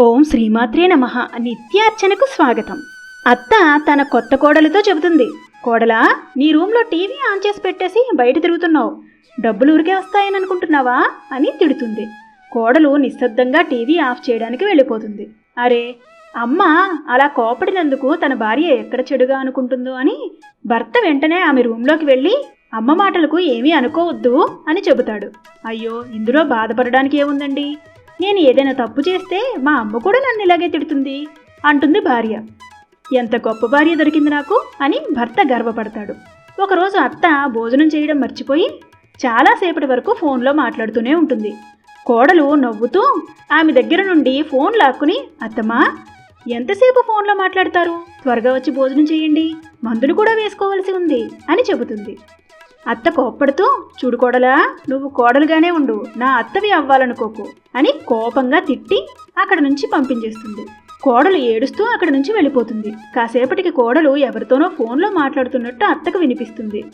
ఓం శ్రీమాత్రే నమ. నిత్యార్చనకు స్వాగతం. అత్త తన కొత్త కోడలితో చెబుతుంది కోడలా నీ రూమ్లో టీవీ ఆన్ చేసి పెట్టేసి బయట తిరుగుతున్నావు. డబ్బులు ఊరికే వస్తాయని అనుకుంటున్నావా? అని తిడుతుంది. కోడలు నిశ్శబ్దంగా టీవీ ఆఫ్ చేయడానికి వెళ్ళిపోతుంది. అరే అమ్మ అలా కోపడినందుకు తన భార్య ఎక్కడ చెడుగా అనుకుంటుందో అని భర్త వెంటనే ఆమె రూమ్లోకి వెళ్ళి అమ్మ మాటలకు ఏమీ అనుకోవద్దు అని చెబుతాడు. అయ్యో ఇందులో బాధపడడానికి ఏముందండి? నేను ఏదైనా తప్పు చేస్తే మా అమ్మ కూడా నన్ను ఇలాగే తిడుతుంది అంటుంది భార్య. ఎంత గొప్ప భార్య దొరికింది నాకు అని భర్త గర్వపడతాడు. ఒకరోజు అత్త భోజనం చేయడం మర్చిపోయి చాలాసేపటి వరకు ఫోన్లో మాట్లాడుతూనే ఉంటుంది. కోడలు నవ్వుతూ ఆమె దగ్గర నుండి ఫోన్ లాక్కుని అత్తమ్మా ఎంతసేపు ఫోన్లో మాట్లాడతారు? త్వరగా వచ్చి భోజనం చేయండి. మందులు కూడా వేసుకోవలసి ఉంది అని చెబుతుంది. అత్త కోప్పడుతూ చూడు కోడలా నువ్వు కోడలుగానే ఉండు. నా అత్తవి అవ్వాలనుకోకు అని కోపంగా తిట్టి అక్కడ నుంచి పంపించేస్తుంది. కోడలు ఏడుస్తూ అక్కడ నుంచి వెళ్ళిపోతుంది. కాసేపటికి కోడలు ఎవరితోనో ఫోన్లో మాట్లాడుతున్నట్టు అత్తకు వినిపిస్తుంది.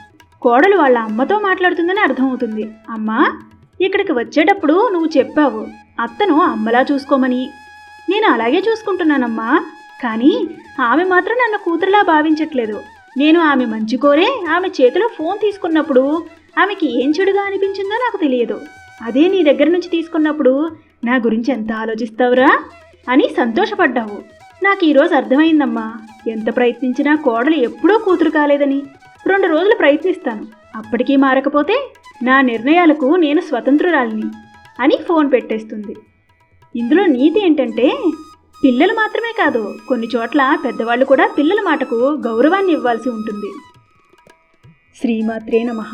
కోడలు వాళ్ళ అమ్మతో మాట్లాడుతుందని అర్థమవుతుంది. అమ్మా ఇక్కడికి వచ్చేటప్పుడు నువ్వు చెప్పావు. అత్తను అమ్మలా చూసుకోమని. నేను అలాగే చూసుకుంటున్నానమ్మా. కానీ ఆమె మాత్రం నన్ను కూతురులా భావించట్లేదు. నేను ఆమె మంచి కోరే ఆమె చేతిలో ఫోన్ తీసుకున్నప్పుడు ఆమెకి ఏం చెడుగా అనిపించిందో నాకు తెలియదు. అదే నీ దగ్గర నుంచి తీసుకున్నప్పుడు నా గురించి ఎంత ఆలోచిస్తావురా? అని సంతోషపడ్డావు. నాకు ఈరోజు అర్థమైందమ్మా. ఎంత ప్రయత్నించినా కోడలు ఎప్పుడూ కూతురు కాలేదని. రెండు రోజులు ప్రయత్నిస్తాను. అప్పటికీ మారకపోతే నా నిర్ణయాలకు నేను స్వతంత్రురాలిని అని ఫోన్ పెట్టేస్తుంది. ఇందులో నీతి ఏంటంటే పిల్లలు మాత్రమే కాదు కొన్ని చోట్ల పెద్దవాళ్ళు కూడా పిల్లల మాటకు గౌరవాన్ని ఇవ్వాల్సి ఉంటుంది. శ్రీమాత్రే నమః.